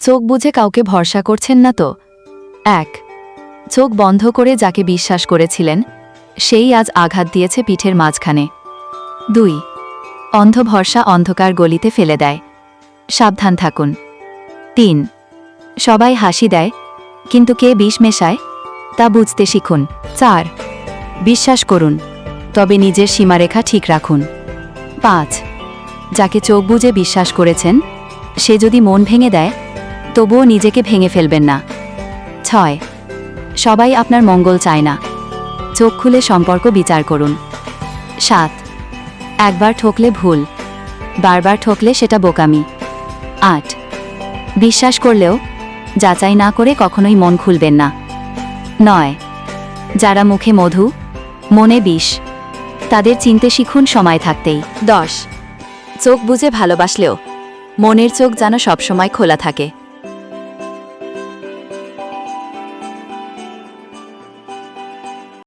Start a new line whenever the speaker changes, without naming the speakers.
চোখ বুঝে কাউকে ভরসা করছেন না তো? এক, চোখ বন্ধ করে যাকে বিশ্বাস করেছিলেন, সেই আজ আঘাত দিয়েছে পিঠের মাঝখানে। দুই অন্ধ ভরসা অন্ধকার গলিতে ফেলে দেয়। সাবধান থাকুন। তিন, সবাই হাসি দেয়, কিন্তু কে বিষ মেশায়, তা বুঝতে শিখুন। চার, বিশ্বাস করুন, তবে নিজের সীমারেখা ঠিক রাখুন। পাঁচ, যাকে চোখ বুজে বিশ্বাস করেছেন, সে যদি মন ভেঙে দেয় তবুও নিজেকে ভেঙে ফেলবেন না। ছয়, সবাই আপনার মঙ্গল চায় না। চোখ খুলে সম্পর্ক বিচার করুন। সাত, একবার ঠকলে ভুল, বারবার ঠকলে সেটা বোকামি। আট, বিশ্বাস করলেও যাচাই না করে কখনোই মন খুলবেন না। নয়, যারা মুখে মধু, মনে বিষ, তাদের চিনতে শিখুন সময় থাকতেই। দশ, চোখ বুঝে ভালোবাসলেও মনের চোখ যেন সবসময় খোলা থাকে।